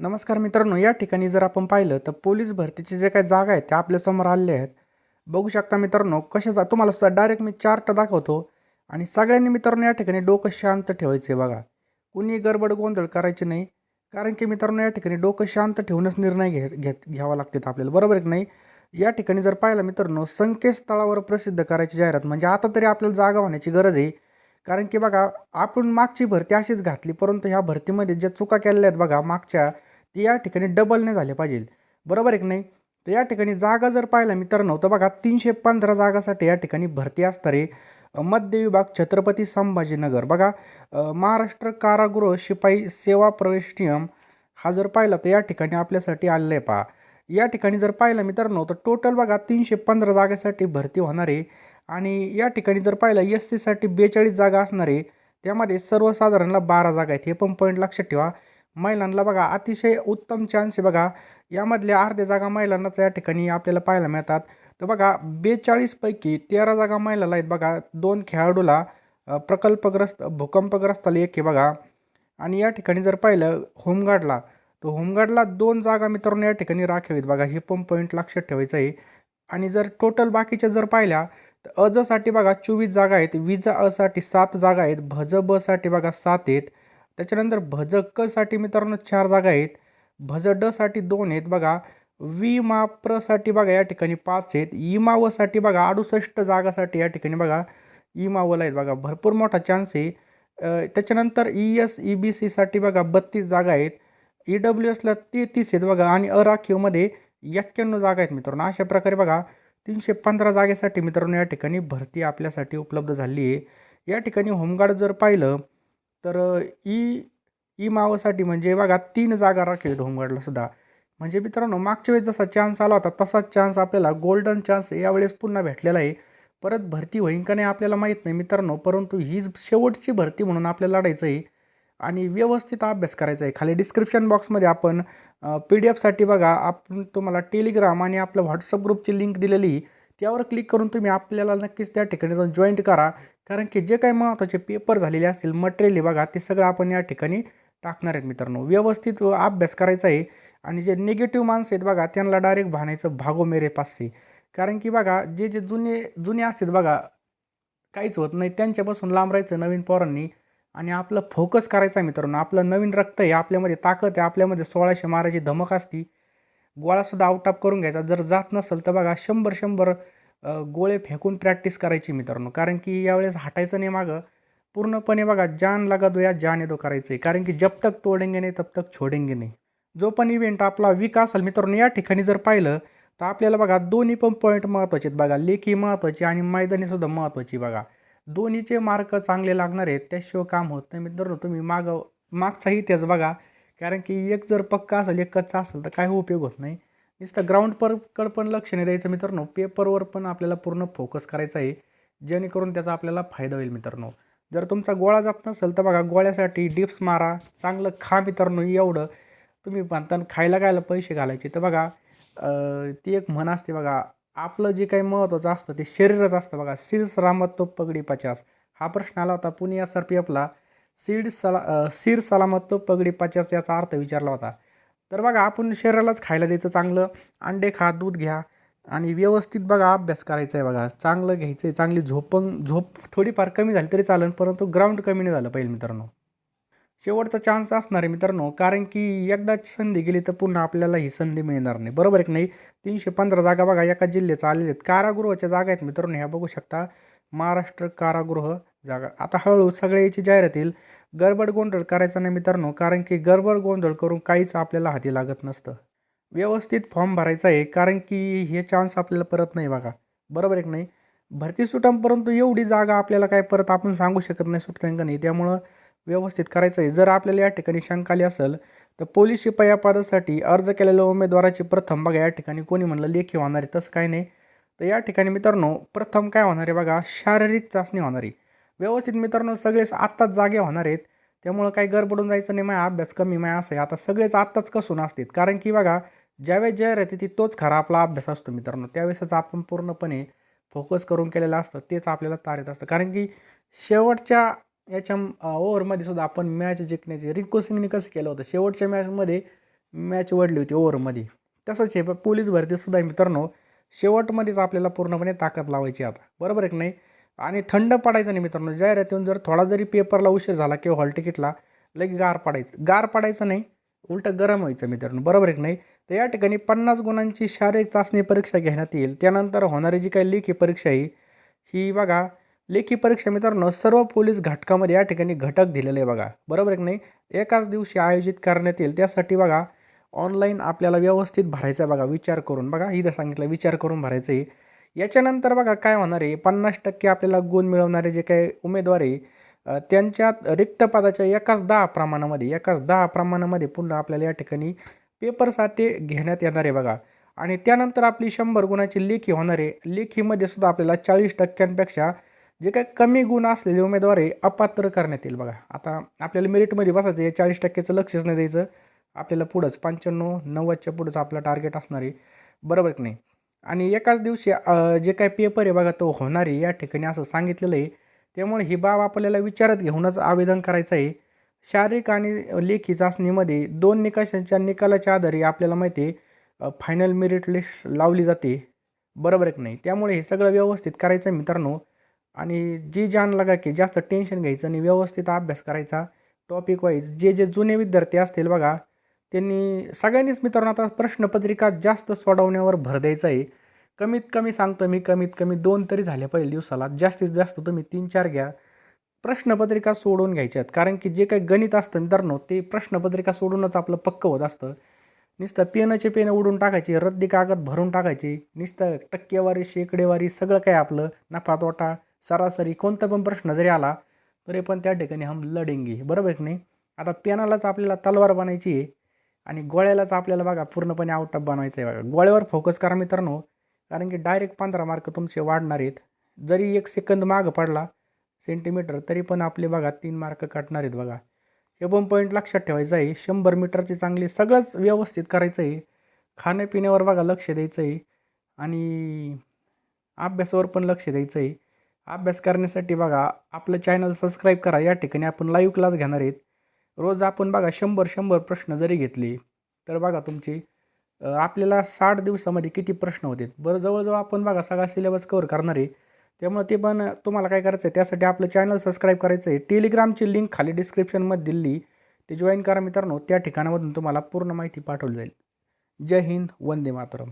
नमस्कार मित्रांनो या ठिकाणी जर आपण पाहिलं तर पोलीस भरतीचे जे काही जागा आहेत त्या आपल्यासमोर आलेल्या आहेत. बघू शकता मित्रांनो कशा जा तुम्हाला स डायरेक्ट मी चार्ट दाखवतो. आणि सगळ्यांनी मित्रांनो या ठिकाणी डोकं शांत ठेवायचं आहे बघा. कुणी गडबड गोंधळ करायची नाही. कारण की मित्रांनो या ठिकाणी डोकं शांत ठेवूनच निर्णय घे घेत घ्यावा लागतात आपल्याला. बरोबर की नाही? या ठिकाणी जर पाहिलं मित्रांनो संकेतस्थळावर प्रसिद्ध करायची जाहिरात म्हणजे आता तरी आपल्याला जागा होण्याची गरज आहे. कारण की बघा आपण मागची भरती अशीच घातली परंतु ह्या भरतीमध्ये ज्या चुका केलेल्या आहेत बघा मागच्या ते या ठिकाणी डबलने झाले पाहिजे. बरोबर आहे की नाही? तर या ठिकाणी जागा जर पाहिला मित्रांनो तर बघा तीनशे पंधरा जागासाठी या ठिकाणी भरती असणारे मध्य विभाग छत्रपती संभाजीनगर. बघा महाराष्ट्र कारागृह शिपाई सेवा प्रवेश नियम हा जर पाहिला तर या ठिकाणी आपल्यासाठी आलेला आहे पहा. या ठिकाणी जर पाहिलं मित्रांनो तर टोटल बघा तीनशे पंधरा जागेसाठी भरती होणार आहे आणि या ठिकाणी जर पाहिलं एस सीसाठी बेचाळीस जागा असणार आहे त्यामध्ये सर्वसाधारणला बारा जागा आहेत. हे पण पॉईंट लक्षात ठेवा. महिलांना बघा अतिशय उत्तम चान्स आहे बघा. यामधल्या अर्ध्या जागा महिलांनाच या ठिकाणी आपल्याला पाहायला मिळतात. तर बघा बेचाळीसपैकी तेरा जागा महिलाला आहेत बघा. दोन खेळाडूला प्रकल्पग्रस्त भूकंपग्रस्ताला एक आहे बघा. आणि या ठिकाणी जर पाहिलं होमगार्डला तर होमगार्डला दोन जागा मित्रांनो या ठिकाणी राखावीत बघा. हे पण पॉईंट लक्षात ठेवायचं आहे. आणि जर टोटल बाकीच्या जर पाहिल्या तर अजसाठी बघा चोवीस जागा आहेत. विजा असाठी सात जागा आहेत. भज बसाठी बघा सात आहेत. त्याच्यानंतर भज क साठी मित्रांनो चार जागा आहेत. भज ड साठी दोन आहेत बघा. वी मा प्रसाठी बघा या ठिकाणी पाच आहेत. इमा व साठी बघा अडुसष्ट जागासाठी या ठिकाणी बघा. इमा वला आहेत बघा. भरपूर मोठा चान्स आहे. त्याच्यानंतर ई एस ई बी सीसाठी बघा बत्तीस जागा आहेत. ई डब्ल्यू एसला तेहतीस आहेत बघा. आणि अराखीवमध्ये एक्क्याण्णव जागा आहेत मित्रांनो. अशा प्रकारे बघा तीनशे पंधरा जागेसाठी मित्रांनो या ठिकाणी भरती आपल्यासाठी उपलब्ध झाली आहे. या ठिकाणी होमगार्ड जर पाहिलं तर ई ई मावसाठी म्हणजे बघा तीन जागा राखीव आहेत होमगार्डला सुद्धा. म्हणजे मित्रांनो मागच्या वेळेस जसा चान्स आला होता तसाच चान्स आपल्याला गोल्डन चान्स यावेळेस पुन्हा भेटलेला आहे. परत भरती होईन का नाही आपल्याला माहीत नाही मित्रांनो परंतु ही शेवटची भरती म्हणून आपल्याला लढायचं आहे. आणि व्यवस्थित अभ्यास करायचा आहे. खाली डिस्क्रिप्शन बॉक्समध्ये आपण पी डी एफसाठी बघा आपण तुम्हाला टेलिग्राम आणि आपलं व्हॉट्सअप ग्रुपची लिंक दिलेली आहे. त्यावर क्लिक करून तुम्ही आपल्याला नक्कीच त्या ठिकाणी जाऊन जॉईंट करा. कारण की जे काही महत्त्वाचे पेपर झालेले असतील मटेरियल बघा ते सगळं आपण या ठिकाणी टाकणार आहेत मित्रांनो. व्यवस्थित अभ्यास करायचा आहे. आणि जे निगेटिव्ह माणसं आहेत बघा त्यांना डायरेक्ट भानायचं भागो मेरे पाचशे कारण की बघा जे जे जुने जुने असतात बघा काहीच होत नाही. त्यांच्यापासून लांब राहायचं नवीन पोरांनी. आणि आपलं फोकस करायचा आहे मित्रांनो. आपलं नवीन रक्त आहे आपल्यामध्ये ताकद आहे आपल्यामध्ये सोळाशे मारायची धमक असती. गोळासुद्धा आउटअप करून घ्यायचा. जर जात नसेल तर बघा शंभर शंभर गोळे फेकून प्रॅक्टिस करायची मित्रांनो. कारण की यावेळेस हटायचं नाही मागं. पूर्णपणे बघा जान लगा दो या जान येतो करायचं आहे कारण की जब तक तोडेंगे नाही तब तक छोडेंगे नाही. जो पण इव्हेंट आपला वीक असेल मित्रांनो या ठिकाणी जर पाहिलं तर आपल्याला बघा दोन्ही पण पॉईंट महत्त्वाचे आहेत बघा. लेखी महत्त्वाची आणि मैदानीसुद्धा महत्त्वाची बघा. दोन्हीचे मार्क चांगले लागणार आहेत. त्याशिवाय काम होत नाही मित्रांनो. तुम्ही माग मागचाही इतिहास बघा. कारण की एक जर पक्का असेल एक कच्चा असेल तर काय उपयोग होत नाही. नुसतं ग्राउंड पण लक्ष नाही द्यायचं मित्रांनो. पेपरवर पण आपल्याला पूर्ण फोकस करायचा आहे. जेणेकरून त्याचा आपल्याला फायदा होईल मित्रांनो. जर तुमचा गोळा जात नसेल तर बघा गोळ्यासाठी डिप्स मारा. चांगलं खा मित्रांनो एवढं. तुम्ही म्हणता खायला खायला पैसे घालायचे? तर बघा ती एक म्हण असते बघा आपलं जे काही महत्त्वाचं असतं ते शरीरच असतं बघा. शिरस रामत तो पगडी पचास. हा प्रश्न आला होता पुणे एस आर पी एफला सीड सला सीर सलामत तो पगडी पचास याचा अर्थ विचारला होता. तर बघा आपण शरीरालाच खायला द्यायचं चांगलं. अंडे खा दूध घ्या. आणि व्यवस्थित बघा अभ्यास करायचा आहे बघा. चांगलं घ्यायचं आहे चांगली झोपंग झोप थोडीफार कमी झाली तरी चालेल परंतु ग्राउंड कमी नाही झालं पाहिजे मित्रांनो. शेवटचा चान्स असणार आहे मित्रांनो कारण की एकदाच संधी गेली तर पुन्हा आपल्याला ही संधी मिळणार नाही. बरोबर आहे की नाही? तीनशे पंधरा जागा बघा एका जिल्ह्याचा आलेल्या आहेत. कारागृहाच्या जागा आहेत मित्रांनो ह्या बघू शकता. महाराष्ट्र कारागृह. जागा. आता हळूहळू सगळ्या याची जाहिरात येईल गडबड गोंधळ करायचा नाही मित्रांनो कारण की गडबड गोंधळ करून काहीच आपल्याला हाती लागत नसतं. व्यवस्थित फॉर्म भरायचा आहे कारण की हे चान्स आपल्याला परत नाही बघा. बरोबर एक नाही? भरती सुटाम परंतु एवढी जागा आपल्याला काय परत आपण सांगू शकत नाही सुटते नाही? त्यामुळं व्यवस्थित करायचं आहे. जर आपल्याला या ठिकाणी शंका आली असेल तर पोलीस शिपाई या पदासाठी अर्ज केलेल्या उमेदवाराची प्रथम बघा या ठिकाणी कोणी म्हणलं लेखी होणार आहे तसं काय नाही. तर या ठिकाणी मित्रांनो प्रथम काय होणार आहे बघा शारीरिक चाचणी होणार आहे. व्यवस्थित मित्रांनो सगळेच आत्ताच जागे होणार आहेत. त्यामुळं काही गरबडून जायचं नाही माझा अभ्यास कमी माय असं आहे. आता सगळेच आत्ताच कसून असतात कारण की बघा ज्यावेळेस जाहिरात येते तोच खरा आपला अभ्यास असतो मित्रांनो. त्यावेळेसच आपण पूर्णपणे फोकस करून केलेलं असतं. तेच आपल्याला तारीत असतं. कारण की शेवटच्या याच्या ओव्हरमध्ये सुद्धा आपण मॅच जिंकण्याचे रिंकू सिंगने कसं केलं होतं? शेवटच्या मॅचमध्ये मॅच वडली होती ओव्हरमध्ये तसंच हे पोलीस भरतीसुद्धा मित्रांनो शेवटमध्येच आपल्याला पूर्णपणे ताकद लावायची आता. बरोबर आहे की नाही? आणि थंड पडायचं नाही मित्रांनो. जाहिरातीतून जर थोडा जरी पेपरला उशीर झाला किंवा हॉल तिकीटला लगे गार पडायचं. गार पडायचं नाही उलटं गरम व्हायचं मित्रांनो. बरोबर आहे की नाही? तर या ठिकाणी पन्नास गुणांची शारीरिक चाचणी परीक्षा घेण्यात येईल. त्यानंतर होणारी जी काही लेखी परीक्षा आहे ही बघा लेखी परीक्षा मित्रांनो सर्व पोलीस घटकामध्ये या ठिकाणी घटक दिलेले आहे बघा. बरोबर आहे की नाही? एकाच दिवशी आयोजित करण्यात येईल. त्यासाठी बघा ऑनलाईन आपल्याला व्यवस्थित भरायचं आहे बघा. विचार करून बघा. इथं सांगितलं विचार करून भरायचं आहे. याच्यानंतर बघा काय होणार आहे पन्नास टक्के आपल्याला गुण मिळवणारे जे काही उमेदवार आहे अ, त्यांच्यात रिक्त पदाच्या एकाच दहा प्रमाणामध्ये एकाच दहा प्रमाणामध्ये पुन्हा आपल्याला या ठिकाणी पेपरसाठी घेण्यात येणार आहे बघा. आणि त्यानंतर आपली शंभर गुणाची लेखी होणार आहे. लेखीमध्ये सुद्धा आपल्याला चाळीस टक्क्यांपेक्षा जे काही कमी गुण असलेले उमेदवार आहे अपात्र करण्यात येईल बघा. आता आपल्याला मेरिटमध्ये बसायचं आहे चाळीस टक्क्याचं लक्षच नाही द्यायचं. आपल्याला पुढंच पंच्याण्णव नव्वदच्या पुढंच आपलं टार्गेट असणार आहे. बरोबर की नाही? आणि एकाच दिवशी जे काही पेपर आहे बघा तो होणार आहे. या ठिकाणी असं सांगितलेलं आहे. त्यामुळे ही बाब आपल्याला विचारात घेऊनच आवेदन करायचं आहे. शारीरिक आणि लेखी चाचणीमध्ये दोन निकषांच्या निकालाच्या आधारे आपल्याला माहिती आहे फायनल मेरिट लिस्ट लावली जाते. बरोबर एक नाही? त्यामुळे हे सगळं व्यवस्थित करायचं आहे मित्रांनो. आणि जी जान लागा की जास्त टेन्शन घ्यायचं आणि व्यवस्थित अभ्यास करायचा. टॉपिक वाईज जे जे जुने विद्यार्थी असतील बघा त्यांनी सगळ्यांनीच मित्रांनो आता प्रश्नपत्रिका जास्त सोडवण्यावर भर द्यायचा आहे. कमीत कमी सांगतो मी कमीत कमी दोन तरी झाल्या पाहिजे दिवसाला. जास्तीत जास्त तुम्ही तीन चार घ्या. प्रश्नपत्रिका सोडवून घ्यायच्यात. कारण की जे काही गणित असतं मित्रांनो ते प्रश्नपत्रिका सोडूनच आपलं पक्क होत असतं. नुसतं पेनाचे पेन उडून टाकायचे रद्दी कागद भरून टाकायचे नुसतं टक्केवारी शेकडेवारी सगळं काय आपलं नफा तोटा सरासरी कोणता पण प्रश्न जरी आला तरी पण त्या ठिकाणी हम लढेंगे. बरोबर की नाही? आता पेनालाच आपल्याला तलवार बनायची आहे. आणि गोळ्यालाच आपल्याला बघा पूर्णपणे आउट ऑफ बनवायचं आहे बघा. गोळ्यावर फोकस करा मित्रांनो. कारण की डायरेक्ट पंधरा मार्क तुमचे वाढणार आहेत. जरी एक सेकंद मागं पडला सेंटीमीटर तरी पण आपले बघा तीन मार्क काटणार आहेत बघा. हे पण पॉईंट लक्षात ठेवायचं आहे. शंभर मीटरची चांगली सगळंच व्यवस्थित करायचं आहे. खाण्यापिण्यावर बघा लक्ष द्यायचं आहे. आणि अभ्यासावर पण लक्ष द्यायचं आहे. अभ्यास करण्यासाठी बघा आपलं चॅनल सबस्क्राईब करा. या ठिकाणी आपण लाईव्ह क्लास घेणार आहेत. रोज आपण बघा शंभर शंभर प्रश्न जरी घेतले तर बघा तुमची आपल्याला साठ दिवसामध्ये किती प्रश्न होते? बरं जवळजवळ आपण बघा सगळा सिलेबस कवर करणार आहे. त्यामुळे ते पण तुम्हाला काय करायचं आहे? त्यासाठी आपलं चॅनल सबस्क्राईब करायचं आहे. टेलिग्रामची लिंक खाली डिस्क्रिप्शनमध्ये दिली. ते जॉईन करा मित्रांनो. त्या ठिकाणामधून तुम्हाला पूर्ण माहिती पाठवली जाईल. जय हिंद वंदे मातरम.